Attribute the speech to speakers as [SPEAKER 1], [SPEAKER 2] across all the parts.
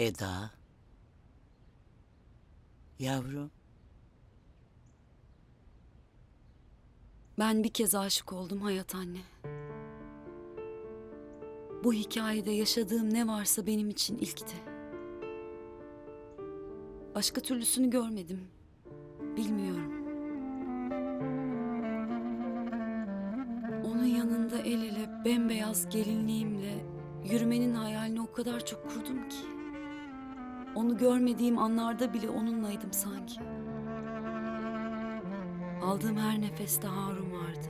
[SPEAKER 1] Eda. Yavrum.
[SPEAKER 2] Ben bir kez aşık oldum hayat anne. Bu hikayede yaşadığım ne varsa benim için ilkti. Başka türlüsünü görmedim. Bilmiyorum. Onun yanında el ele bembeyaz gelinliğimle yürümenin hayalini o kadar çok kurdum ki. Onu görmediğim anlarda bile onunlaydım sanki. Aldığım her nefeste Harun vardı.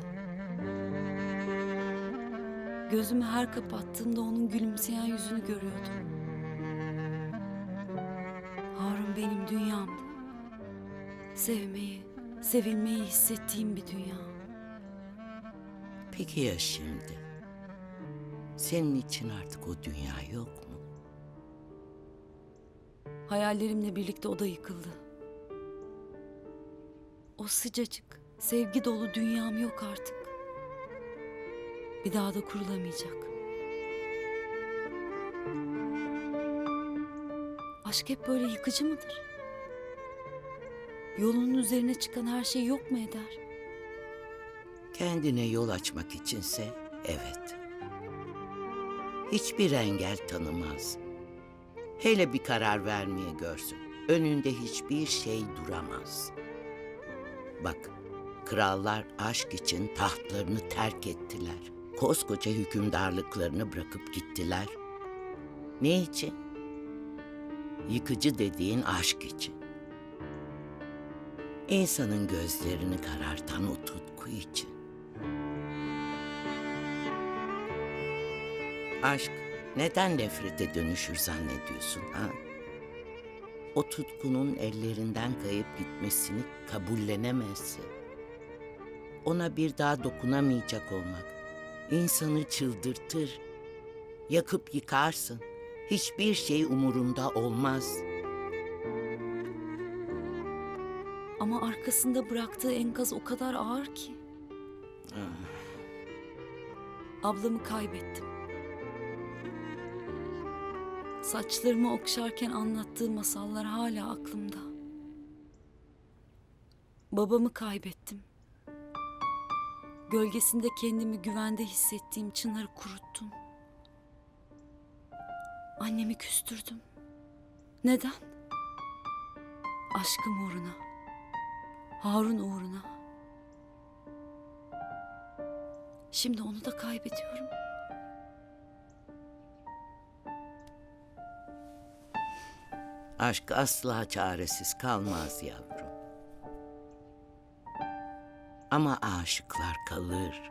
[SPEAKER 2] Gözümü her kapattığımda onun gülümseyen yüzünü görüyordum. Harun benim dünyamdı. Sevmeyi, sevilmeyi hissettiğim bir dünya.
[SPEAKER 1] Peki ya şimdi? Senin için artık o dünya yok?
[SPEAKER 2] Hayallerimle birlikte o da yıkıldı. O sıcacık, sevgi dolu dünyam yok artık. Bir daha da kurulamayacak. Aşk hep böyle yıkıcı mıdır? Yolunun üzerine çıkan her şey yok mu eder?
[SPEAKER 1] Kendine yol açmak içinse evet. Hiçbir engel tanımaz. Hele bir karar vermeye görsün. Önünde hiçbir şey duramaz. Bak, krallar aşk için tahtlarını terk ettiler. Koskoca hükümdarlıklarını bırakıp gittiler. Ne için? Yıkıcı dediğin aşk için. İnsanın gözlerini karartan o tutku için. Aşk neden nefrete dönüşür zannediyorsun ha? O tutkunun ellerinden kayıp gitmesini kabullenemezsin. Ona bir daha dokunamayacak olmak insanı çıldırtır. Yakıp yıkarsın. Hiçbir şey umurunda olmaz.
[SPEAKER 2] Ama arkasında bıraktığı enkaz o kadar ağır ki. Ablamı kaybettim. Saçlarımı okşarken anlattığı masallar hala aklımda. Babamı kaybettim. Gölgesinde kendimi güvende hissettiğim çınarı kuruttum. Annemi küstürdüm. Neden? Aşkım uğruna. Harun uğruna. Şimdi onu da kaybediyorum.
[SPEAKER 1] Aşk asla çaresiz kalmaz yavrum. Ama aşıklar kalır.